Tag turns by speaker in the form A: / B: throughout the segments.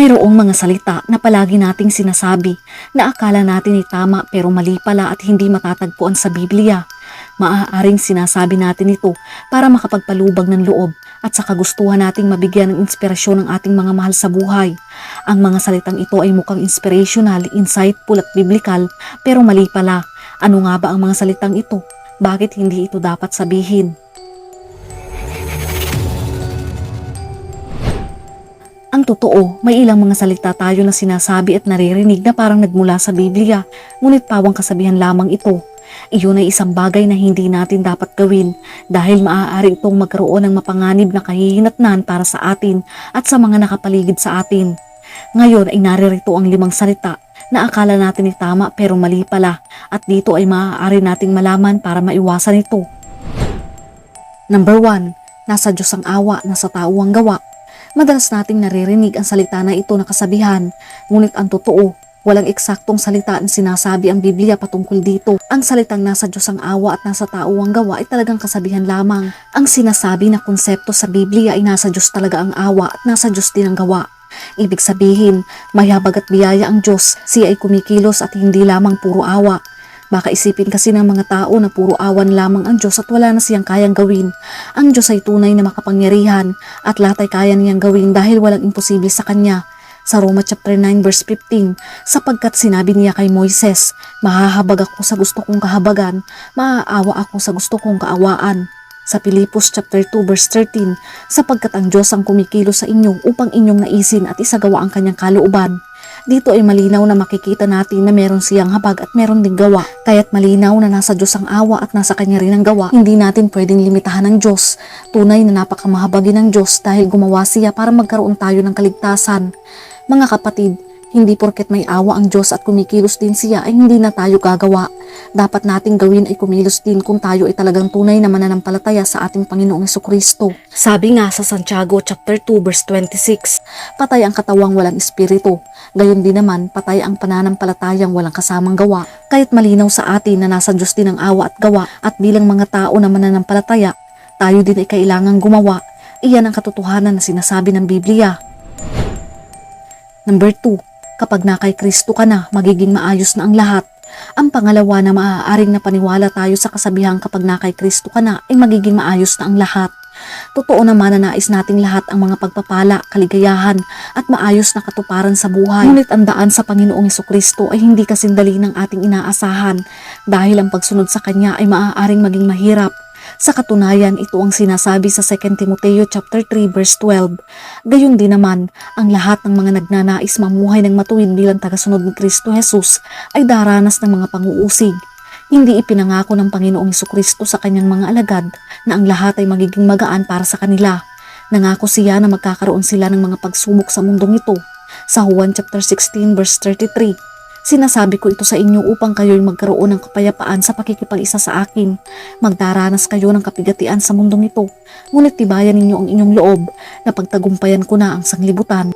A: Mayroong mga salita na palagi nating sinasabi na akala natin ay tama pero mali pala at hindi matatagpuan sa Biblia. Maaaring sinasabi natin ito para makapagpalubag ng loob at sa kagustuhan nating mabigyan ng inspirasyon ng ating mga mahal sa buhay. Ang mga salitang ito ay mukhang inspirational, insightful at biblical pero mali pala. Ano nga ba ang mga salitang ito? Bakit hindi ito dapat sabihin? Ang totoo, may ilang mga salita tayo na sinasabi at naririnig na parang nagmula sa Biblia, ngunit pawang kasabihan lamang ito. Iyon ay isang bagay na hindi natin dapat gawin dahil maaari itong magkaroon ng mapanganib na kahihinatnan para sa atin at sa mga nakapaligid sa atin. Ngayon ay naririto ang limang salita na akala natin ay tama pero mali pala at dito ay maaari nating malaman para maiwasan ito. Number 1. Nasa Diyos ang awa, nasa tao ang gawa. Madalas nating naririnig ang salita na ito na kasabihan, ngunit ang totoo, walang eksaktong salita na sinasabi ang Biblia patungkol dito. Ang salitang nasa Diyos ang awa at nasa tao ang gawa ay talagang kasabihan lamang. Ang sinasabi na konsepto sa Biblia ay nasa Diyos talaga ang awa at nasa Diyos din ang gawa. Ibig sabihin, may habag at biyaya ang Diyos, siya ay kumikilos at hindi lamang puro awa. Baka isipin kasi ng mga tao na puro awan lamang ang Diyos at wala na siyang kayang gawin. Ang Diyos ay tunay na makapangyarihan at lahat ay kaya niyang gawin dahil walang imposible sa Kanya. Sa Roma chapter 9 verse 15, sapagkat sinabi niya kay Moises, mahahabag ako sa gusto kong kahabagan, maaawa ako sa gusto kong kaawaan. Sa Pilipos chapter 2 verse 13, sapagkat ang Diyos ang kumikilos sa inyo upang inyong naisin at isagawa ang kanyang kalooban. Dito ay malinaw na makikita natin na meron siyang habag at meron ding gawa. Kaya't malinaw na nasa Diyos ang awa at nasa Kanya rin ang gawa. Hindi natin pwedeng limitahan ng Diyos. Tunay na napakamahabagin ng Diyos dahil gumawa siya para magkaroon tayo ng kaligtasan. Mga kapatid, hindi porket may awa ang Diyos at kumikilos din siya ay hindi na tayo gagawa. Dapat nating gawin ay kumilos din kung tayo ay talagang tunay na mananampalataya sa ating Panginoong Kristo. Sabi nga sa Santiago chapter 2 verse 26, patay ang katawang walang espiritu. Gayon din naman, patay ang pananampalatayang walang kasamang gawa. Kahit malinaw sa atin na nasa Diyos din ang awa at gawa at bilang mga tao na mananampalataya, tayo din ay kailangang gumawa. Iyan ang katotohanan na sinasabi ng Biblia. Number 2, kapag na kay Kristo ka na, magiging maayos na ang lahat. Ang pangalawa na maaaring napaniwala tayo sa kasabihang kapag na kay Kristo ka na ay magiging maayos na ang lahat. Totoo naman na nais nating lahat ang mga pagpapala, kaligayahan at maayos na katuparan sa buhay. Ngunit ang daan sa Panginoong Kristo ay hindi kasindali ng ating inaasahan dahil ang pagsunod sa Kanya ay maaaring maging mahirap. Sa katunayan, ito ang sinasabi sa 2 Timoteo chapter 3 verse 12. Gayon din naman, ang lahat ng mga nagnanais mamuhay ng matuwid bilang tagasunod ni Kristo Jesus ay daranas ng mga panguusig. Hindi ipinangako ng Panginoong Kristo sa kanyang mga alagad na ang lahat ay magiging magaan para sa kanila. Nangako siya na magkakaroon sila ng mga pagsubok sa mundong ito. Sa Juan chapter 16 verse 33, Sinasabi ko ito sa inyo upang kayo'y magkaroon ng kapayapaan sa pakikipag-isa sa akin. Magdaranas kayo ng kapigatian sa mundong ito, ngunit tibayan ninyo ang inyong loob na pagtagumpayan ko na ang sanglibutan.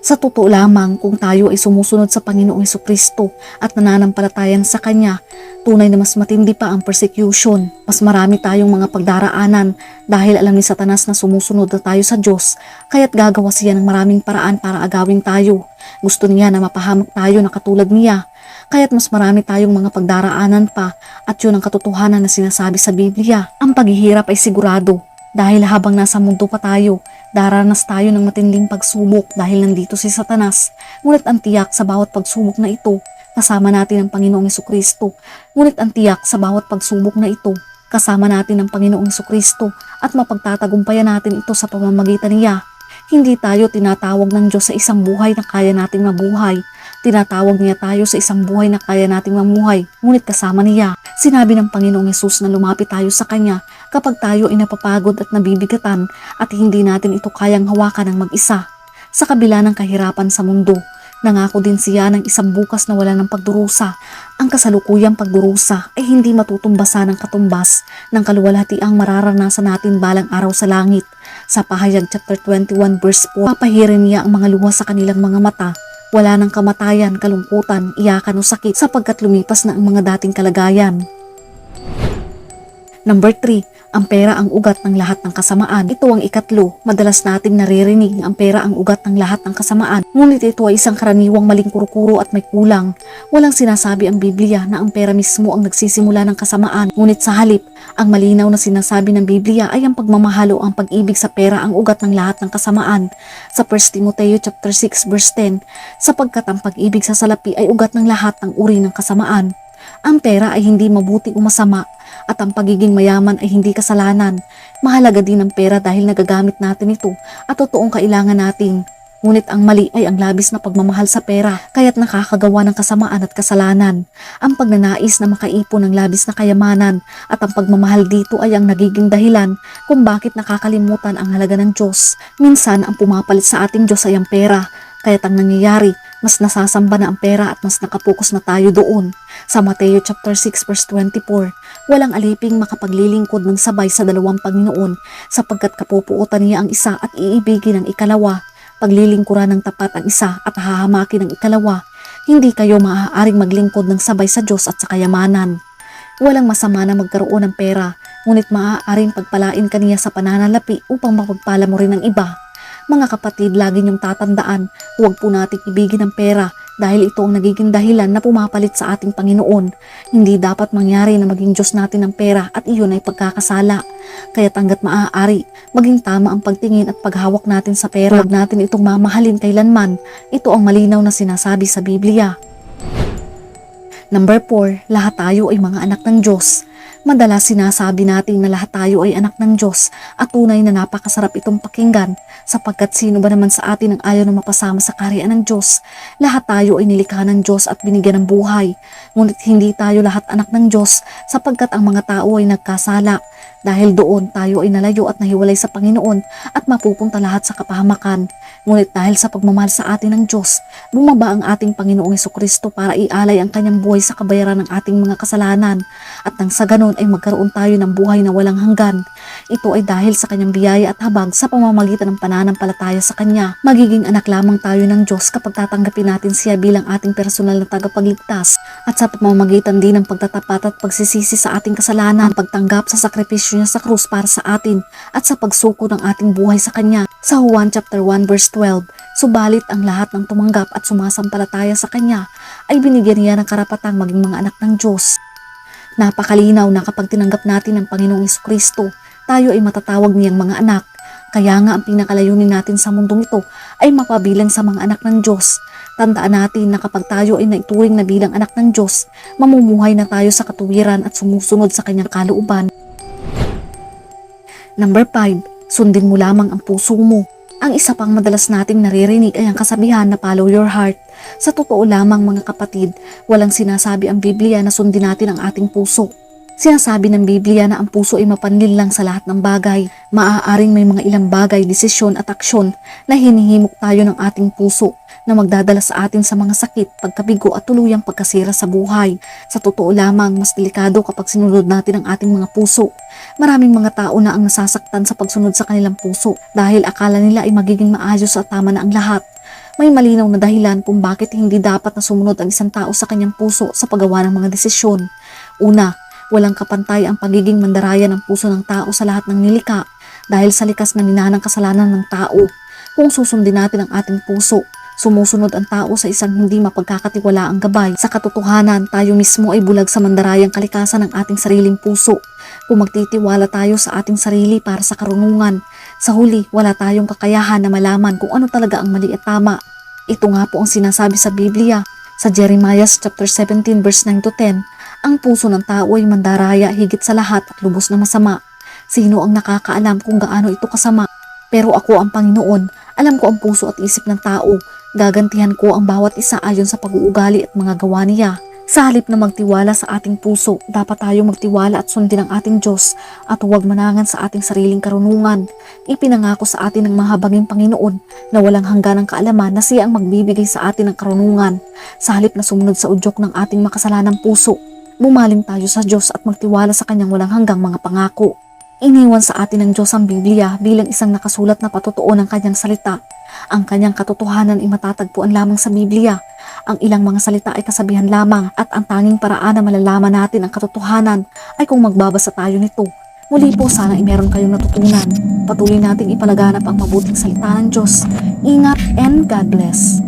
A: Sa totoo lamang kung tayo ay sumusunod sa Panginoong Kristo at nananampalatayan sa Kanya, tunay na mas matindi pa ang persecution. Mas marami tayong mga pagdaraanan dahil alam ni Satanas na sumusunod na tayo sa Diyos, kaya't gagawa siya ng maraming paraan para agawin tayo. Gusto niya na mapahamak tayo na katulad niya. Kaya't mas marami tayong mga pagdaraanan pa at yun ang katotohanan na sinasabi sa Biblia. Ang paghihirap ay sigurado dahil habang nasa mundo pa tayo, daranas tayo ng matinding pagsubok dahil nandito si Satanas. Ngunit ang tiyak sa bawat pagsubok na ito, kasama natin ang Panginoong Kristo. Ngunit ang tiyak sa bawat pagsubok na ito, kasama natin ang Panginoong Kristo at mapagtatagumpayan natin ito sa pamamagitan niya. Hindi tayo tinatawag ng Diyos sa isang buhay na kaya nating mabuhay. Tinatawag niya tayo sa isang buhay na kaya nating mamuhay, ngunit kasama niya. Sinabi ng Panginoong Yesus na lumapit tayo sa Kanya kapag tayo ay napapagod at nabibigatan at hindi natin ito kayang hawakan ng mag-isa. Sa kabila ng kahirapan sa mundo, nangako din siya ng isang bukas na wala ng pagdurusa. Ang kasalukuyang pagdurusa ay hindi matutumbasa ng katumbas ng kaluwalhatiang mararanasan natin balang araw sa langit. Sa pahayag chapter 21 verse 4, papahirin niya ang mga luha sa kanilang mga mata wala ng kamatayan, kalungkutan, iyakan o sakit sapagkat lumipas na ang mga dating kalagayan. Number 3, Ang pera ang ugat ng lahat ng kasamaan. Ito ang ikatlo. Madalas nating naririnig ang pera ang ugat ng lahat ng kasamaan. Ngunit ito ay isang karaniwang maling kurukuro at may kulang. Walang sinasabi ang Biblia na ang pera mismo ang nagsisimula ng kasamaan. Ngunit sa halip, ang malinaw na sinasabi ng Biblia ay ang pagmamahal o ang pag-ibig sa pera ang ugat ng lahat ng kasamaan. Sa 1 Timoteo chapter 6 verse 10, sapagkat ang pag-ibig sa salapi ay ugat ng lahat ng uri ng kasamaan. Ang pera ay hindi mabuti o masama at ang pagiging mayaman ay hindi kasalanan. Mahalaga din ang pera dahil nagagamit natin ito at totoong kailangan natin. Ngunit ang mali ay ang labis na pagmamahal sa pera kaya't nakakagawa ng kasamaan at kasalanan. Ang pagnanais na makaipon ng labis na kayamanan at ang pagmamahal dito ay ang nagiging dahilan kung bakit nakakalimutan ang halaga ng Diyos. Minsan ang pumapalit sa ating Diyos ay ang pera kaya't ang nangyayari mas nasasamba na ang pera at mas nakapokus na tayo doon. Sa Mateo chapter 6 verse 24, walang aliping makapaglilingkod ng sabay sa dalawang Panginoon sapagkat kapupuutan niya ang isa at iibigin ang ikalawa. Paglilingkuran ng tapat ang isa at hahamakin ang ikalawa. Hindi kayo maaaring maglingkod ng sabay sa Diyos at sa kayamanan. Walang masama na magkaroon ng pera, ngunit maaaring pagpalain kaniya sa pananalapi upang mapagpala mo rin ang iba. Mga kapatid, lagi niyong tatandaan, huwag po nating ibigin ang pera dahil ito ang nagiging dahilan na pumapalit sa ating Panginoon. Hindi dapat mangyari na maging Diyos natin ang pera at iyon ay pagkakasala. Kaya tanggat maaari, maging tama ang pagtingin at paghawak natin sa pera. Huwag natin itong mamahalin kailanman. Ito ang malinaw na sinasabi sa Biblia. Number 4, lahat tayo ay mga anak ng Diyos. Madalas sinasabi natin na lahat tayo ay anak ng Diyos at tunay na napakasarap itong pakinggan sapagkat sino ba naman sa atin ang ayaw na mapasama sa kaharian ng Diyos. Lahat tayo ay nilikha ng Diyos at binigyan ng buhay. Ngunit hindi tayo lahat anak ng Diyos sapagkat ang mga tao ay nagkasala. Dahil doon tayo ay nalayo at nahiwalay sa Panginoon at mapupunta lahat sa kapahamakan. Ngunit dahil sa pagmamahal sa atin ng Diyos, bumaba ang ating Panginoong Kristo para ialay ang kanyang buhay sa kabayaran ng ating mga kasalanan at nang sa ganon ay magkaroon tayo ng buhay na walang hanggan. Ito ay dahil sa kanyang biyaya at habag sa pamamagitan ng pananampalataya sa kanya. Magiging anak lamang tayo ng Diyos kapag tatanggapin natin siya bilang ating personal na tagapagligtas at sa pamamagitan din ng pagtatapat at pagsisisi sa ating kasalanan, pagtanggap sa sakripisyo niya sa krus para sa atin at sa pagsuko ng ating buhay sa kanya. Sa Juan chapter 1 verse 12, subalit ang lahat ng tumanggap at sumasampalataya sa kanya ay binigyan niya ng karapatang maging mga anak ng Diyos. Napakalinaw na kapag tinanggap natin ang Panginoong Kristo, tayo ay matatawag niyang mga anak. Kaya nga ang pinakalayunin natin sa mundong ito ay mapabilang sa mga anak ng Diyos. Tandaan natin na kapag tayo ay naituring na bilang anak ng Diyos, mamumuhay na tayo sa katuwiran at sumusunod sa kanyang kalooban. Number 5, sundin mo lamang ang puso mo. Ang isa pang madalas nating naririnig ay ang kasabihan na follow your heart. Sa totoo lamang mga kapatid, walang sinasabi ang Biblia na sundin natin ang ating puso. Sinasabi ng Biblia na ang puso ay mapanlil lang sa lahat ng bagay. Maaaring may mga ilang bagay, desisyon at aksyon na hinihimok tayo ng ating puso na magdadala sa atin sa mga sakit, pagkabigo at tuluyang pagkasira sa buhay. Sa totoo lamang, mas delikado kapag sinunod natin ang ating mga puso. Maraming mga tao na ang nasasaktan sa pagsunod sa kanilang puso dahil akala nila ay magiging maayos at tama na ang lahat. May malinaw na dahilan kung bakit hindi dapat na sumunod ang isang tao sa kanyang puso sa paggawa ng mga desisyon. Una, walang kapantay ang pagiging mandaraya ng puso ng tao sa lahat ng nilika dahil sa likas na minanang kasalanan ng tao. Kung susundin natin ang ating puso, Sumusunod ang tao sa isang hindi mapagkakatiwalaang gabay. Sa katotohanan, tayo mismo ay bulag sa mandarayang kalikasan ng ating sariling puso. Kung magtitiwala tayo sa ating sarili para sa karunungan, sa huli wala tayong kakayahan na malaman kung ano talaga ang mali at tama. Ito nga po ang sinasabi sa Biblia. Sa Jeremiah chapter 17 verse 9 to 10, ang puso ng tao ay mandaraya higit sa lahat at lubos na masama. Sino ang nakakaalam kung gaano ito kasama? Pero ako ang Panginoon, alam ko ang puso at isip ng tao Gagantihan ko ang bawat isa ayon sa pag-uugali at mga gawa niya. Sa halip na magtiwala sa ating puso, dapat tayo magtiwala at sundin ang ating Diyos at huwag manangan sa ating sariling karunungan. Ipinangako sa atin ng mahabaging Panginoon na walang hangganang kaalaman na siya ang magbibigay sa atin ng karunungan. Sa halip na sumunod sa udyok ng ating makasalanang puso, bumaling tayo sa Diyos at magtiwala sa kanyang walang hanggang mga pangako. Iniwan sa atin ng Diyos ang Biblia bilang isang nakasulat na patotoo ng kanyang salita. Ang kanyang katotohanan ay matatagpuan lamang sa Biblia. Ang ilang mga salita ay kasabihan lamang at ang tanging paraan na malalaman natin ang katotohanan ay kung magbabasa tayo nito. Muli po sana ay meron kayong natutunan. Patuloy nating ipalaganap ang mabuting salita ng Diyos. Ingat and God bless.